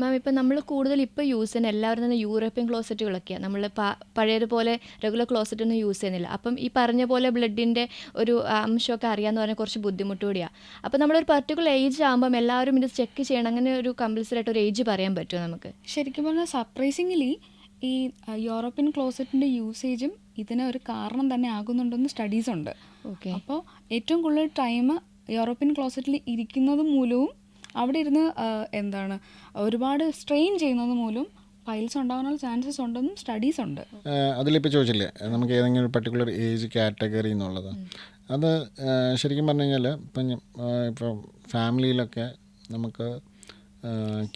മാം ഇപ്പം നമ്മൾ കൂടുതൽ ഇപ്പോൾ യൂസ് ചെയ്യുന്ന എല്ലാവരും തന്നെ യൂറോപ്യൻ ക്ലോസറ്റുകളൊക്കെയാണ് നമ്മൾ പഴയതുപോലെ റെഗുലർ ക്ലോസറ്റ് ഒന്നും യൂസ് ചെയ്യുന്നില്ല. അപ്പം ഈ പറഞ്ഞ പോലെ ബ്ലഡിന്റെ ഒരു അംശമൊക്കെ അറിയാമെന്ന് പറഞ്ഞാൽ കുറച്ച് ബുദ്ധിമുട്ട് കൂടിയാണ് അപ്പം നമ്മളൊരു പർട്ടിക്കുലർ ഏജ് ആകുമ്പം എല്ലാവരും ഇത് ചെക്ക് ചെയ്യണം. അങ്ങനെ ഒരു കമ്പൽസറി ആയിട്ട് ഒരു ഏജ് പറയാൻ പറ്റുമോ നമുക്ക്? ശരിക്കും പറഞ്ഞാൽ സർപ്രൈസിംഗ്ലി ഈ യൂറോപ്യൻ ക്ലോസറ്റിന്റെ യൂസേജും ഇതിന് ഒരു കാരണം തന്നെ ആകുന്നുണ്ടെന്ന് സ്റ്റഡീസ് ഉണ്ട്. ഓക്കെ അപ്പോൾ ഏറ്റവും കൂടുതൽ ടൈം യൂറോപ്യൻ ക്ലോസറ്റിൽ ഇരിക്കുന്നത് മൂലവും അവിടെ ഇരുന്ന് എന്താണ് ഒരുപാട് സ്ട്രെയിൻ ചെയ്യുന്നത് മൂലം പൈൽസ് ഉണ്ടാകാനുള്ള ചാൻസസ് ഉണ്ടെന്നും സ്റ്റഡീസ് ഉണ്ട്. അതിലിപ്പോൾ ചോദിച്ചില്ലേ നമുക്ക് ഏതെങ്കിലും ഒരു പർട്ടിക്കുലർ ഏജ് കാറ്റഗറി എന്നുള്ളത്. അത് ശരിക്കും പറഞ്ഞു കഴിഞ്ഞാൽ ഇപ്പം ഇപ്പോൾ ഫാമിലിയിലൊക്കെ നമുക്ക്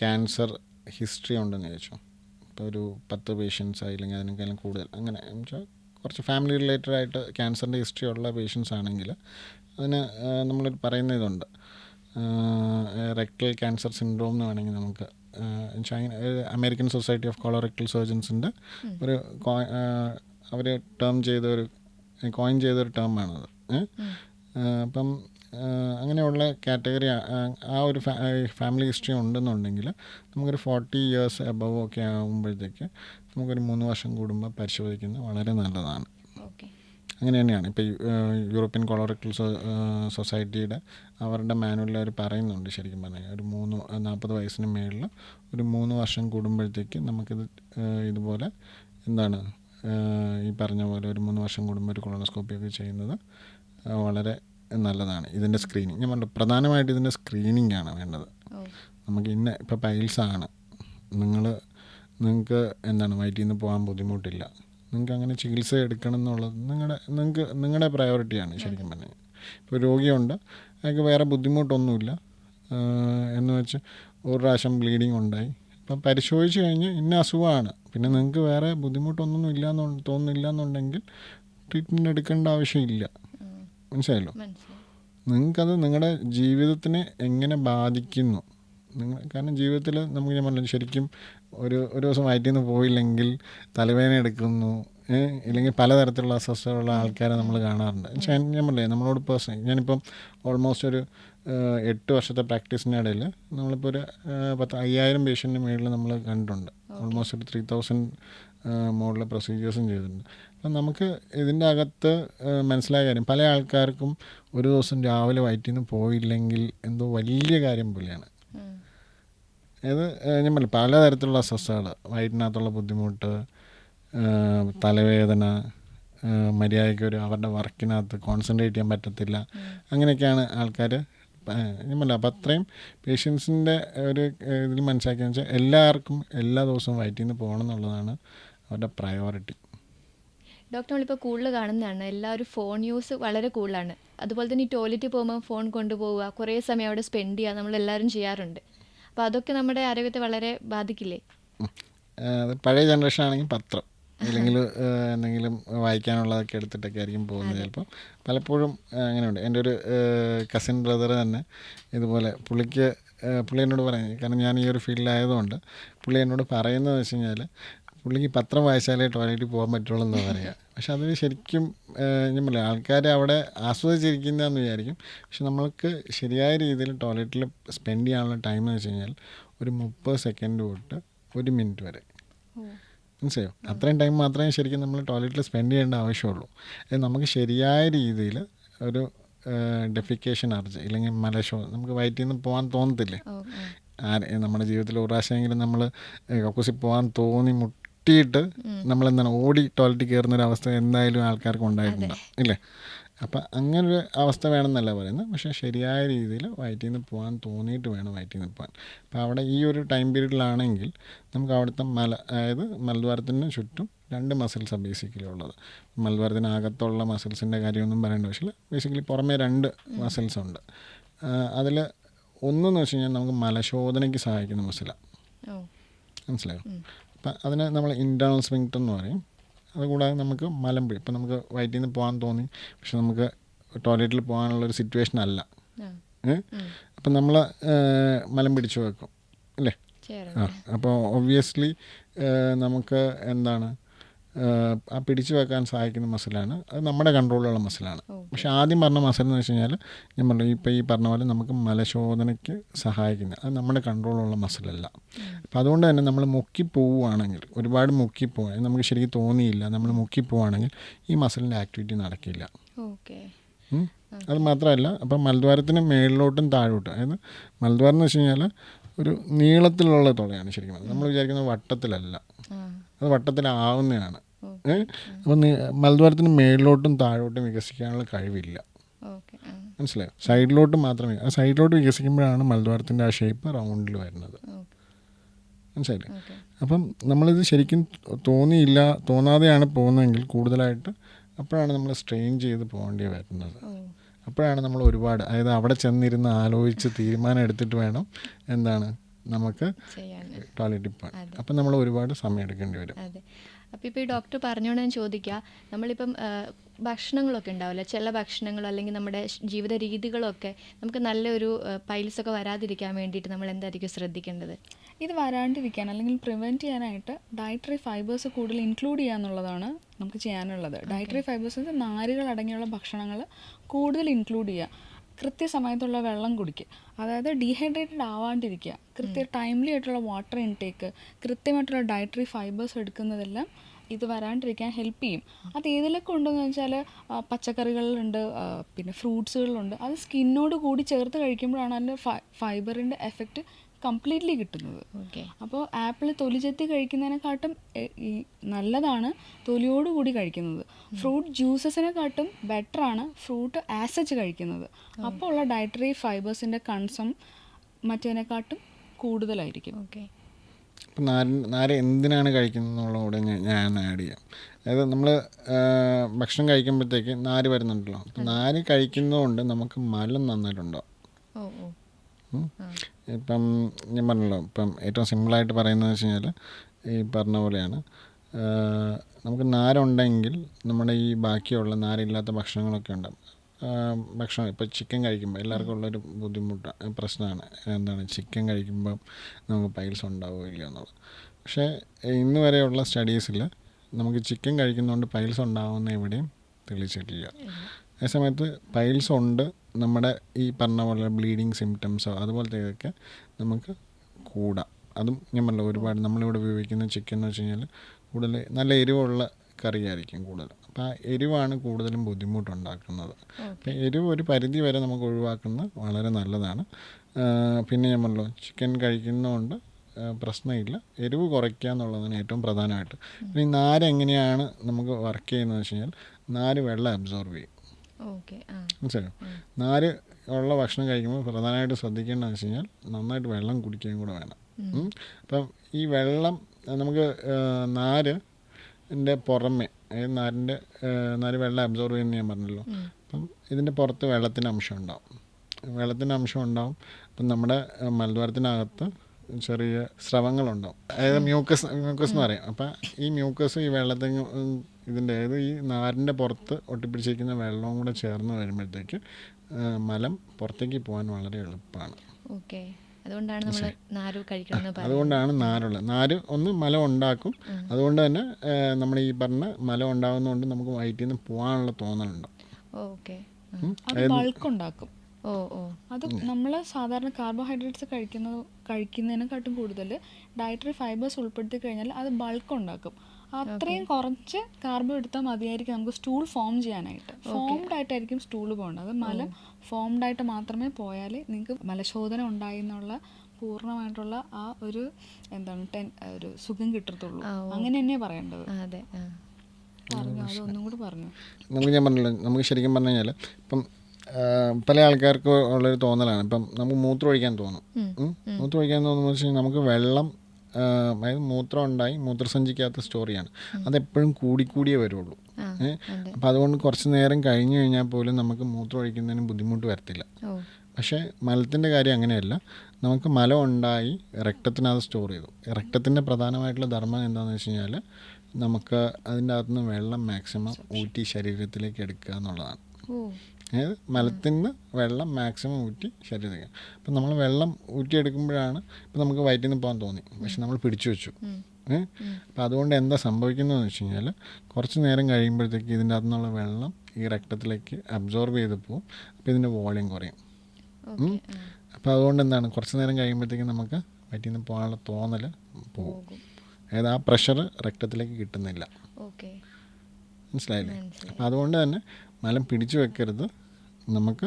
ക്യാൻസർ ഹിസ്റ്ററി ഉണ്ടെന്ന് ചോദിച്ചു. ഇപ്പോൾ ഒരു പത്ത് പേഷ്യൻസ് ആയില്ലെങ്കിൽ അതിനേക്കാളും കൂടുതൽ. അങ്ങനെ വെച്ചാൽ കുറച്ച് ഫാമിലി റിലേറ്റഡ് ആയിട്ട് ക്യാൻസറിന്റെ ഹിസ്റ്ററി ഉള്ള പേഷ്യൻസ് ആണെങ്കിൽ അതിന് നമ്മൾ പറയുന്ന ഇതുണ്ട്. റെക്ടൽ ക്യാൻസർ സിൻഡ്രോം എന്ന് വേണമെങ്കിൽ നമുക്ക് ഒരു അമേരിക്കൻ സൊസൈറ്റി ഓഫ് കോളറെക്ടൽ സർജൻസിന്റെ ഒരു അവർ ടേം ചെയ്ത ഒരു കോയിൻ ചെയ്ത ഒരു ടേം ടേമാണത് അപ്പം അങ്ങനെയുള്ള കാറ്റഗറി ആ ഒരു ഫാമിലി ഹിസ്റ്ററി ഉണ്ടെന്നുണ്ടെങ്കിൽ നമുക്കൊരു ഫോർട്ടി ഇയേഴ്സ് എബവ് ഒക്കെ ആകുമ്പോഴത്തേക്ക് നമുക്കൊരു മൂന്ന് വർഷം കൂടുമ്പോൾ പരിശോധിക്കുന്നത് വളരെ നല്ലതാണ്. അങ്ങനെ തന്നെയാണ്. ഇപ്പോൾ യൂറോപ്യൻ കൊളോറക്ടൽ സൊസൈറ്റിയുടെ അവരുടെ മാനുവലിൽ അവർ പറയുന്നുണ്ട് ശരിക്കും പറഞ്ഞാൽ ഒരു മൂന്ന് നാൽപ്പത് വയസ്സിന് മേളിൽ ഒരു മൂന്ന് വർഷം കൂടുമ്പോഴത്തേക്ക് നമുക്കിത് ഇതുപോലെ എന്താണ് ഈ പറഞ്ഞ പോലെ ഒരു മൂന്ന് വർഷം കൂടുമ്പോൾ ഒരു കൊളോണോസ്കോപ്പി ഒക്കെ ചെയ്യുന്നത് വളരെ നല്ലതാണ്. ഇതിന്റെ സ്ക്രീനിങ് ഞാൻ പറഞ്ഞു പ്രധാനമായിട്ട് ഇതിന്റെ സ്ക്രീനിങ് ആണ് വേണ്ടത്. നമുക്ക് ഇന്ന ഇപ്പോൾ പൈൽസാണ് നിങ്ങൾ നിങ്ങൾക്ക് എന്താണ് വയറ്റിൽ നിന്ന് പോകാൻ ബുദ്ധിമുട്ടില്ല. നിങ്ങൾക്ക് അങ്ങനെ ചികിത്സ എടുക്കണം എന്നുള്ളത് നിങ്ങളുടെ നിങ്ങൾക്ക് നിങ്ങളുടെ പ്രയോറിറ്റിയാണ് ശരിക്കും പറഞ്ഞാൽ ഇപ്പോൾ രോഗിയുണ്ട് അയാൾക്ക് വേറെ ബുദ്ധിമുട്ടൊന്നുമില്ല. എന്ന് വെച്ച് ഒരു പ്രാവശ്യം ബ്ലീഡിങ് ഉണ്ടായി. അപ്പം പരിശോധിച്ച് കഴിഞ്ഞ് ഇന്ന അസുഖമാണ്. പിന്നെ നിങ്ങൾക്ക് വേറെ ബുദ്ധിമുട്ടൊന്നും ഇല്ല എന്ന് തോന്നുന്നില്ല എന്നുണ്ടെങ്കിൽ ട്രീറ്റ്മെന്റ് എടുക്കേണ്ട ആവശ്യമില്ല. മനസ്സിലായല്ലോ? മനസ്സിലായി. നിങ്ങൾക്കത് നിങ്ങളുടെ ജീവിതത്തിനെ എങ്ങനെ ബാധിക്കുന്നു? നിങ്ങൾ കാരണം ജീവിതത്തിൽ നമുക്ക് ഞാൻ പറഞ്ഞു ശരിക്കും ഒരു ഒരു ദിവസം വയറ്റിൽ നിന്ന് പോയില്ലെങ്കിൽ തലവേദന എടുക്കുന്നു ഇല്ലെങ്കിൽ പലതരത്തിലുള്ള അസ്വസ്ഥതയുള്ള ആൾക്കാരെ നമ്മൾ കാണാറുണ്ട്. ഞാൻ ഞാൻ പറഞ്ഞേ നമ്മളോട് പേഴ്സണൽ ഞാനിപ്പം ഓൾമോസ്റ്റ് ഒരു എട്ട് വർഷത്തെ പ്രാക്ടീസിന്റെ ഇടയിൽ നമ്മളിപ്പോൾ ഒരു പത്ത് അയ്യായിരം പേഷ്യന്റെ മുകളിൽ നമ്മൾ കണ്ടിട്ടുണ്ട്. ഓൾമോസ്റ്റ് ഒരു ത്രീ തൗസൻഡ് മോഡൽ പ്രൊസീജിയേഴ്സും ചെയ്തിട്ടുണ്ട്. അപ്പം നമുക്ക് ഇതിന്റെ അകത്ത് മനസ്സിലായ കാര്യം പല ആൾക്കാർക്കും ഒരു ദിവസം രാവിലെ വയറ്റിൽ നിന്ന് പോയില്ലെങ്കിൽ എന്തോ വലിയ കാര്യം പോലെയാണ്. ഇത് ഞാൻ പറഞ്ഞു പലതരത്തിലുള്ള അസ്വസ്ഥതകൾ വയറ്റിനകത്തുള്ള ബുദ്ധിമുട്ട് തലവേദന മര്യാദയ്ക്ക് ഒരു അവരുടെ വർക്കിനകത്ത് കോൺസെൻട്രേറ്റ് ചെയ്യാൻ പറ്റത്തില്ല. അങ്ങനെയൊക്കെയാണ് ആൾക്കാർ ഞാൻ പറഞ്ഞു അപ്പം അത്രയും പേഷ്യൻസിന്റെ ഒരു ഇതിൽ മനസ്സിലാക്കിയെന്ന് വെച്ചാൽ എല്ലാവർക്കും എല്ലാ ദിവസവും വയറ്റിൽ നിന്ന് പോകണം എന്നുള്ളതാണ് അവരുടെ പ്രയോറിറ്റി ഡോക്ടർ നമ്മളിപ്പോൾ കൂടുതൽ കാണുന്നതാണ്. എല്ലാവരും ഫോൺ യൂസ് വളരെ കൂടുതലാണ്. അതുപോലെ തന്നെ ഈ ടോയ്ലറ്റിൽ പോകുമ്പോൾ ഫോൺ കൊണ്ടുപോവുക കുറേ സമയം അവിടെ സ്പെൻഡ് ചെയ്യുക നമ്മളെല്ലാവരും ചെയ്യാറുണ്ട്. അപ്പോൾ അതൊക്കെ നമ്മുടെ ആരോഗ്യത്തെ വളരെ ബാധിക്കില്ലേ? പഴയ ജനറേഷൻ ആണെങ്കിൽ പത്രം. അല്ലെങ്കിൽ എന്തെങ്കിലും വായിക്കാനുള്ളതൊക്കെ എടുത്തിട്ടൊക്കെ ആയിരിക്കും പോകുന്നത് ചിലപ്പം. പലപ്പോഴും അങ്ങനെ അങ്ങനെയുണ്ട്. എന്റെ ഒരു കസിൻ ബ്രദർ തന്നെ ഇതുപോലെ പുള്ളിക്ക് പുള്ളി എന്നോട് പറയുന്നത് കാരണം ഞാൻ ഈ ഒരു ഫീൽഡിലായതുകൊണ്ട് പുള്ളി എന്നോട് പറയുന്നതെന്ന് വെച്ച് കഴിഞ്ഞാൽ പുള്ളിക്ക് പത്രം വായിച്ചാലേ ടോയ്ലറ്റിൽ പോകാൻ പറ്റുള്ളൂ എന്ന് പറയുക പക്ഷെ അത് ശരിക്കും ഞാൻ പറയാം ആൾക്കാർ അവിടെ ആസ്വദിച്ചിരിക്കുന്നതെന്ന് വിചാരിക്കും. പക്ഷെ നമ്മൾക്ക് ശരിയായ രീതിയിൽ ടോയ്ലറ്റിൽ സ്പെൻഡ് ചെയ്യാനുള്ള ടൈം എന്ന് വെച്ച് കഴിഞ്ഞാൽ ഒരു മുപ്പത് സെക്കൻഡ് തൊട്ട് ഒരു മിനിറ്റ് വരെ. മനസ്സിലായോ? അത്രയും ടൈം മാത്രമേ ശരിക്കും നമ്മൾ ടോയ്ലറ്റിൽ സ്പെൻഡ് ചെയ്യേണ്ട ആവശ്യമുള്ളൂ. അത് നമുക്ക് ശരിയായ രീതിയിൽ ഒരു ഡെഫിക്കേഷൻ അർജ് ഇല്ലെങ്കിൽ മലശോ നമുക്ക് വയറ്റിൽ നിന്ന് പോകാൻ തോന്നത്തില്ലേ? ആരെ നമ്മുടെ ജീവിതത്തിൽ ഒരു പ്രാവശ്യമെങ്കിലും നമ്മൾ കക്കൂസിൽ പോകാൻ തോന്നി മുട്ടിയിട്ട് നമ്മളെന്താണ് ഓടി ടോയ്ലറ്റിൽ കയറുന്ന ഒരു അവസ്ഥ എന്തായാലും ആൾക്കാർക്ക് ഉണ്ടായിട്ടുണ്ടാവും ഇല്ലേ? അപ്പം അങ്ങനൊരു അവസ്ഥ വേണമെന്നല്ല പറയുന്നത്. പക്ഷേ ശരിയായ രീതിയിൽ വയറ്റിൽ നിന്ന് പോകാൻ തോന്നിയിട്ട് വേണം വയറ്റിൽ നിന്ന് പോകാൻ അപ്പോൾ അവിടെ ഈ ഒരു ടൈം പീരീഡിലാണെങ്കിൽ നമുക്ക് അവിടുത്തെ മല അതായത് മലദ്വാരത്തിന് ചുറ്റും രണ്ട് മസിൽസാണ് ബേസിക്കലി ഉള്ളത്. മലദ്വാരത്തിന് അകത്തുള്ള മസിൽസിന്റെ കാര്യമൊന്നും പറയേണ്ട പക്ഷേ ബേസിക്കലി പുറമേ രണ്ട് മസിൽസ് ഉണ്ട് അതിൽ ഒന്നെന്ന് വെച്ച് കഴിഞ്ഞാൽ നമുക്ക് മലശോധനയ്ക്ക് സഹായിക്കുന്ന മസിലാണ് മനസ്സിലായോ? അപ്പം അതിനെ നമ്മൾ ഇന്റേണൽ സ്വിങ്ക്ടർ എന്ന് പറയും. അതുകൂടാതെ നമുക്ക് മലമ്പി ഇപ്പം നമുക്ക് വയറ്റിൽ നിന്ന് പോകാൻ തോന്നി പക്ഷെ നമുക്ക് ടോയ്ലറ്റിൽ പോകാനുള്ള ഒരു സിറ്റുവേഷൻ അല്ല. അപ്പം നമ്മൾ മലം പിടിച്ചു വെക്കും. അല്ലേ? ആ അപ്പോൾ ഒബ്വിയസ്ലി നമുക്ക് എന്താണ് ആ പിടിച്ചു വെക്കാൻ സഹായിക്കുന്ന മസിലാണ്. അത് നമ്മുടെ കൺട്രോളിലുള്ള മസിലാണ്. പക്ഷെ ആദ്യം പറഞ്ഞ മസിൽ എന്ന് വെച്ച് കഴിഞ്ഞാൽ ഞാൻ പറഞ്ഞു ഇപ്പോൾ ഈ പറഞ്ഞ പോലെ നമുക്ക് മലശോധനയ്ക്ക് സഹായിക്കുന്ന അത് നമ്മുടെ കൺട്രോളുള്ള മസിലല്ല. അപ്പം അതുകൊണ്ട് തന്നെ നമ്മൾ മുക്കി പോവുകയാണെങ്കിൽ ഒരുപാട് മുക്കി പോവുക നമുക്ക് ശരിക്കും തോന്നിയില്ല നമ്മൾ മുക്കി പോവുകയാണെങ്കിൽ ഈ മസിലിന്റെ ആക്ടിവിറ്റി നടക്കില്ല. ഓക്കെ. അത് മാത്രമല്ല അപ്പം മലദ്വാരത്തിന് മേളിലോട്ടും താഴോട്ടും അതായത് മലദ്വാരം എന്ന് വെച്ച് കഴിഞ്ഞാൽ ഒരു നീളത്തിലുള്ള തുളയാണ് ശരിക്കും നമ്മൾ വിചാരിക്കുന്നത് വട്ടത്തിലല്ല. അത് വട്ടത്തിലാവുന്നതാണ്. അപ്പം മലദ്വാരത്തിന് മേളിലോട്ടും താഴോട്ടും വികസിക്കാനുള്ള കഴിവില്ല. മനസ്സിലായോ? സൈഡിലോട്ട് മാത്രമേ ആ സൈഡിലോട്ട് വികസിക്കുമ്പോഴാണ് മലദ്വാരത്തിന്റെ ആ ഷേപ്പ് റൗണ്ടിൽ വരുന്നത്. മനസ്സിലായില്ലേ? അപ്പം നമ്മളിത് ശരിക്കും തോന്നിയില്ല തോന്നാതെയാണ് പോകുന്നതെങ്കിൽ കൂടുതലായിട്ട് അപ്പോഴാണ് നമ്മൾ സ്ട്രെയിൻ ചെയ്ത് പോകേണ്ടി വരുന്നത്. അപ്പോഴാണ് നമ്മൾ ഒരുപാട് അതായത് അവിടെ ചെന്നിരുന്ന് ആലോചിച്ച് തീരുമാനം എടുത്തിട്ട് വേണം എന്താണ് നമുക്ക് ടോയ്ലറ്റിൽ പോകാൻ അപ്പം നമ്മൾ ഒരുപാട് സമയം എടുക്കേണ്ടി വരും. അതെ. അപ്പോൾ ഇപ്പോൾ ഈ ഡോക്ടർ പറഞ്ഞോണ്ട് ഞാൻ ചോദിക്കുക നമ്മളിപ്പം ഭക്ഷണങ്ങളൊക്കെ ഉണ്ടാവില്ല ചില ഭക്ഷണങ്ങൾ അല്ലെങ്കിൽ നമ്മുടെ ജീവിത രീതികളൊക്കെ നമുക്ക് നല്ലൊരു പൈൽസ് ഒക്കെ വരാതിരിക്കാൻ വേണ്ടിയിട്ട് നമ്മൾ എന്തായിരിക്കും ശ്രദ്ധിക്കേണ്ടത്? ഇത് വരാണ്ടിരിക്കാൻ അല്ലെങ്കിൽ പ്രിവെന്റ് ചെയ്യാനായിട്ട് ഡയറ്ററി ഫൈബേഴ്സ് കൂടുതൽ ഇൻക്ലൂഡ് ചെയ്യുക എന്നുള്ളതാണ് നമുക്ക് ചെയ്യാനുള്ളത്. ഡയറ്ററി ഫൈബേഴ്സ് നാരുകൾ അടങ്ങിയുള്ള ഭക്ഷണങ്ങൾ കൂടുതൽ ഇൻക്ലൂഡ് ചെയ്യുക. കൃത്യസമയത്തുള്ള വെള്ളം കുടിക്കുക. അതായത് ഡീഹൈഡ്രേറ്റഡ് ആവാണ്ടിരിക്കുക. കൃത്യ ടൈംലി ആയിട്ടുള്ള വാട്ടർ ഇൻടേക്ക് കൃത്യമായിട്ടുള്ള ഡയറ്ററി ഫൈബേഴ്സ് എടുക്കുന്നതെല്ലാം ഇത് വരാണ്ടിരിക്കാൻ ഹെൽപ്പ് ചെയ്യും. അത് ഏതിലൊക്കെ ഉണ്ടെന്ന് വെച്ചാൽ പച്ചക്കറികളിലുണ്ട് പിന്നെ ഫ്രൂട്ട്സുകളിലുണ്ട് അത് സ്കിന്നോട് കൂടി ചേർത്ത് കഴിക്കുമ്പോഴാണ് അതിന്റെ ഫൈബറിന്റെ എഫക്റ്റ് കംപ്ലീറ്റ്ലി കിട്ടുന്നത്. ഓക്കെ അപ്പോൾ ആപ്പിൾ തൊലി ചെത്തി കഴിക്കുന്നതിനെക്കാട്ടും ഈ നല്ലതാണ് തൊലിയോടുകൂടി കഴിക്കുന്നത്. ഫ്രൂട്ട് ജ്യൂസസിനെക്കാട്ടും ബെറ്ററാണ് ഫ്രൂട്ട് ആസച്ച് കഴിക്കുന്നത്. അപ്പോൾ ഉള്ള ഡയറ്ററി ഫൈബേഴ്സിന്റെ കൺസം മറ്റേതിനെക്കാട്ടും കൂടുതലായിരിക്കും. ഓക്കെ നാര എന്തിനാണ് കഴിക്കുന്നത് എന്നുള്ളതോടെ ഞാൻ ഞാൻ ആഡ് ചെയ്യാം. അതായത് നമ്മൾ ഭക്ഷണം കഴിക്കുമ്പോഴത്തേക്ക് നാര് വരുന്നുണ്ടല്ലോ. അപ്പം നാര് കഴിക്കുന്നതുകൊണ്ട് നമുക്ക് മലം. ആ ഇപ്പം ഞാൻ പറഞ്ഞല്ലോ ഇപ്പം ഏറ്റവും സിമ്പിളായിട്ട് പറയുന്നത് വെച്ച് കഴിഞ്ഞാൽ ഈ പറഞ്ഞ പോലെയാണ്. നമുക്ക് നാരുണ്ടെങ്കിൽ നമ്മുടെ ഈ ബാക്കിയുള്ള നാരില്ലാത്ത ഭക്ഷണങ്ങളൊക്കെ ഉണ്ടാകും ഭക്ഷണം ഇപ്പോൾ ചിക്കൻ കഴിക്കുമ്പോൾ എല്ലാവർക്കും ഉള്ളൊരു ബുദ്ധിമുട്ടാണ് പ്രശ്നമാണ്. എന്താണ്? ചിക്കൻ കഴിക്കുമ്പം നമുക്ക് പൈൽസ് ഉണ്ടാവുമോ ഇല്ലയോ എന്നുള്ളത്. പക്ഷേ ഇന്ന് വരെയുള്ള സ്റ്റഡീസിൽ നമുക്ക് ചിക്കൻ കഴിക്കുന്നതുകൊണ്ട് പൈൽസ് ഉണ്ടാകുമെന്ന് എവിടെയും തെളിയിച്ചിട്ടില്ല അതേസമയത്ത് പൈൽസ് ഉണ്ട്. നമ്മുടെ ഈ പറഞ്ഞ പോലെ ബ്ലീഡിങ് സിംറ്റംസോ അതുപോലത്തെ ഇതൊക്കെ നമുക്ക് കൂടാം. അതും ഞാൻ പറഞ്ഞു ഒരുപാട് നമ്മളിവിടെ ഉപയോഗിക്കുന്ന ചിക്കൻ എന്ന് വെച്ച് കഴിഞ്ഞാൽ കൂടുതൽ നല്ല എരിവുള്ള കറിയായിരിക്കും കൂടുതൽ അപ്പോൾ ആ എരിവാണ് കൂടുതലും ബുദ്ധിമുട്ടുണ്ടാക്കുന്നത്. അപ്പം എരിവ് ഒരു പരിധി വരെ നമുക്ക് ഒഴിവാക്കുന്നത് വളരെ നല്ലതാണ്. പിന്നെ ഞാൻ പറഞ്ഞല്ലോ ചിക്കൻ കഴിക്കുന്നതുകൊണ്ട് പ്രശ്നമില്ല. എരിവ് കുറയ്ക്കുക എന്നുള്ളതാണ് ഏറ്റവും പ്രധാനമായിട്ട്. ഇനി നാര് എങ്ങനെയാണ് നമുക്ക് വർക്ക് ചെയ്യുന്നത് വെച്ച് കഴിഞ്ഞാൽ നാര് വെള്ളം അബ്സോർവ് ചെയ്യും. ആ മനസ്സിലായോ? നാല് ഉള്ള ഭക്ഷണം കഴിക്കുമ്പോൾ പ്രധാനമായിട്ട് ശ്രദ്ധിക്കേണ്ടതെന്ന് വെച്ച് കഴിഞ്ഞാൽ നന്നായിട്ട് വെള്ളം കുടിക്കുകയും കൂടെ വേണം. അപ്പം ഈ വെള്ളം നമുക്ക് നാല് നാര് ന്റെ പുറമെ അതായത് നാരിന്റെ നാല് വെള്ളം അബ്സോർവ് ചെയ്യുന്ന ഞാൻ പറഞ്ഞല്ലോ. അപ്പം ഇതിന്റെ പുറത്ത് വെള്ളത്തിന്റെ അംശം ഉണ്ടാവും. വെള്ളത്തിന്റെ അംശം ഉണ്ടാവും. അപ്പം നമ്മുടെ മലദ്വാരത്തിനകത്ത് ചെറിയ സ്രവങ്ങളുണ്ടാവും. അതായത് മ്യൂക്കസ് മ്യൂക്കസ് എന്ന് പറയും. അപ്പം ഈ മ്യൂക്കസ് ഈ വെള്ളത്തിന് ഇതിന്റെ അതായത് ഈ നാരിന്റെ പുറത്ത് ഒട്ടിപ്പിടിച്ചിരിക്കുന്ന വെള്ളവും കൂടെ ചേർന്ന് വരുമ്പോഴത്തേക്ക് മലം പുറത്തേക്ക് പോകാൻ വളരെ എളുപ്പമാണ്. ഓക്കെ. അതുകൊണ്ടാണ് നമ്മൾ നാരു കഴിക്കുന്നത് അതുകൊണ്ടാണ് നാരുള്ളത്. നാര് ഒന്ന് മലം ഉണ്ടാക്കും. അതുകൊണ്ട് തന്നെ നമ്മൾ ഈ പറഞ്ഞ മലം ഉണ്ടാകുന്നതുകൊണ്ട് നമുക്ക് വയറ്റിൽ നിന്ന് പോകാനുള്ള തോന്നലുണ്ടാവും ഓക്കെ. ഉണ്ടാക്കും ഓ ഓ. അത് നമ്മൾ സാധാരണ കാർബോഹൈഡ്രേറ്റ്സ് കഴിക്കുന്ന കഴിക്കുന്നതിനെക്കാട്ടും കൂടുതൽ ഡയറ്ററി ഫൈബേഴ്സ് ഉൾപ്പെടുത്തി കഴിഞ്ഞാൽ അത് ബൾക്ക് ഉണ്ടാക്കും അത്രയും കുറച്ച് കാർബൺ എടുത്താൽ മതിയായിരിക്കും നമുക്ക് സ്റ്റൂൾ ഫോം ചെയ്യാനായിട്ട്. ഫോംഡ് ആയിട്ടായിരിക്കും സ്റ്റൂൾ പോകേണ്ടത്. അത് മലം ഫോംഡ് ആയിട്ട് മാത്രമേ പോയാലേ നിങ്ങൾക്ക് മലശോധന ഉണ്ടായി എന്നുള്ള പൂർണമായിട്ടുള്ള ആ ഒരു എന്താണ് ടെൻ ഒരു സുഖം കിട്ടത്തുള്ളൂ. അങ്ങനെ തന്നെ പറയേണ്ടത്. അതെ പറഞ്ഞു അതൊന്നും കൂടി പറഞ്ഞു. നമുക്ക് ഞാൻ പറഞ്ഞല്ലോ നമുക്ക് ശരിക്കും പറഞ്ഞു കഴിഞ്ഞാൽ ഇപ്പം പല ആൾക്കാർക്ക് ഉള്ളൊരു തോന്നലാണ്. ഇപ്പം നമുക്ക് മൂത്രം ഒഴിക്കാൻ തോന്നും. മൂത്രം ഒഴിക്കാൻ തോന്നുമ്പോൾ വെച്ചാൽ നമുക്ക് വെള്ളം അതായത് മൂത്രം ഉണ്ടായി മൂത്രസഞ്ചിക്കാത്ത സ്റ്റോറിയാണ്. അതെപ്പോഴും കൂടിക്കൂടിയേ വരുള്ളൂ. അപ്പം അതുകൊണ്ട് കുറച്ച് നേരം കഴിഞ്ഞു കഴിഞ്ഞാൽ പോലും നമുക്ക് മൂത്രം ഒഴിക്കുന്നതിന് ബുദ്ധിമുട്ട് വരത്തില്ല. പക്ഷേ മലത്തിന്റെ കാര്യം അങ്ങനെയല്ല. നമുക്ക് മലം ഉണ്ടായി രക്തത്തിനകത്ത് സ്റ്റോർ ചെയ്തു. രക്തത്തിന്റെ പ്രധാനമായിട്ടുള്ള ധർമ്മം എന്താണെന്ന് വെച്ച് കഴിഞ്ഞാൽ നമുക്ക് അതിന്റെ അകത്തുനിന്ന് വെള്ളം മാക്സിമം ഊറ്റി ശരീരത്തിലേക്ക് എടുക്കുക എന്നുള്ളതാണ്. അതായത് മലത്തിൽ നിന്ന് വെള്ളം മാക്സിമം ഊറ്റി ശരീരത്തിൽ അപ്പം നമ്മൾ വെള്ളം ഊറ്റിയെടുക്കുമ്പോഴാണ് ഇപ്പം നമുക്ക് വയറ്റിൽ നിന്ന് പോകാൻ തോന്നി. പക്ഷെ നമ്മൾ പിടിച്ചു വെച്ചു. അപ്പം അതുകൊണ്ട് എന്താ സംഭവിക്കുന്നതെന്ന് വെച്ച് കഴിഞ്ഞാൽ കുറച്ച് നേരം കഴിയുമ്പോഴത്തേക്ക് ഇതിന്റെ അകത്തു നിന്നുള്ള വെള്ളം ഈ രക്തത്തിലേക്ക് അബ്സോർബ് ചെയ്ത് പോവും. അപ്പോൾ ഇതിന്റെ വോളിയം കുറയും. അപ്പോൾ അതുകൊണ്ട് എന്താണ് കുറച്ച് നേരം കഴിയുമ്പോഴത്തേക്ക് നമുക്ക് വയറ്റിൽ നിന്ന് പോകാനുള്ള തോന്നൽ പോകും. അതായത് ആ പ്രഷർ രക്തത്തിലേക്ക് കിട്ടുന്നില്ല. മനസ്സിലായില്ലേ? അപ്പം അപ്പോൾ അതുകൊണ്ട് തന്നെ മലം പിടിച്ചു വെക്കരുത്. നമുക്ക്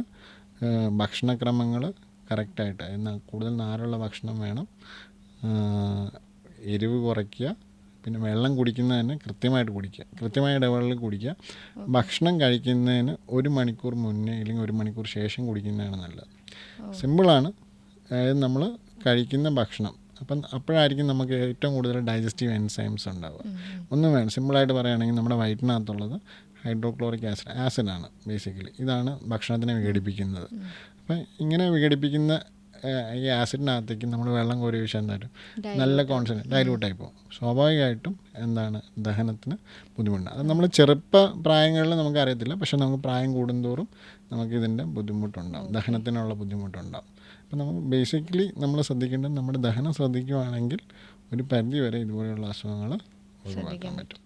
ഭക്ഷണക്രമങ്ങൾ കറക്റ്റായിട്ട് എന്നാൽ കൂടുതൽ നാരുള്ള ഭക്ഷണം വേണം. എരിവ് കുറയ്ക്കുക പിന്നെ വെള്ളം കുടിക്കുന്നതിന് കൃത്യമായിട്ട് കുടിക്കുക കൃത്യമായ ഇടവേളയിൽ കുടിക്കുക. ഭക്ഷണം കഴിക്കുന്നതിന് ഒരു മണിക്കൂർ മുന്നേ അല്ലെങ്കിൽ ഒരു മണിക്കൂർ ശേഷം കുടിക്കുന്നതാണ് നല്ലത്. സിമ്പിളാണ്. അതായത് നമ്മൾ കഴിക്കുന്ന ഭക്ഷണം അപ്പം അപ്പോഴായിരിക്കും നമുക്ക് ഏറ്റവും കൂടുതൽ ഡൈജസ്റ്റീവ് എൻസൈംസ് ഉണ്ടാവുക. ഒന്നും വേണം സിമ്പിളായിട്ട് പറയുകയാണെങ്കിൽ നമ്മുടെ വയറ്റിനകത്തുള്ളത് ഹൈഡ്രോക്ലോറിക് ആസിഡ് ആസിഡാണ് ബേസിക്കലി ഇതാണ് ഭക്ഷണത്തിനെ വിഘടിപ്പിക്കുന്നത്. അപ്പം ഇങ്ങനെ വിഘടിപ്പിക്കുന്ന ഈ ആസിഡിനകത്തേക്ക് നമ്മൾ വെള്ളം കോരി വീശാൻ തരും നല്ല കോൺസെൻട്രേ ഡൈലൂട്ടായി പോകും. സ്വാഭാവികമായിട്ടും എന്താണ് ദഹനത്തിന് ബുദ്ധിമുട്ടുണ്ട് അത് നമ്മൾ ചെറുപ്പ പ്രായങ്ങളിൽ നമുക്ക് അറിയത്തില്ല. പക്ഷെ നമുക്ക് പ്രായം കൂടുന്തോറും നമുക്ക് ഇതിന്റെ ബുദ്ധിമുട്ടുണ്ടാകും ദഹനത്തിനുള്ള ബുദ്ധിമുട്ടുണ്ടാകും അപ്പം നമ്മൾ ബേസിക്കലി നമ്മൾ ശ്രദ്ധിക്കേണ്ടത് നമ്മുടെ ദഹനം ശ്രദ്ധിക്കുകയാണെങ്കിൽ ഒരു പരിധി വരെ ഇതുപോലെയുള്ള അസുഖങ്ങൾ ഒഴിവാക്കാൻ പറ്റും.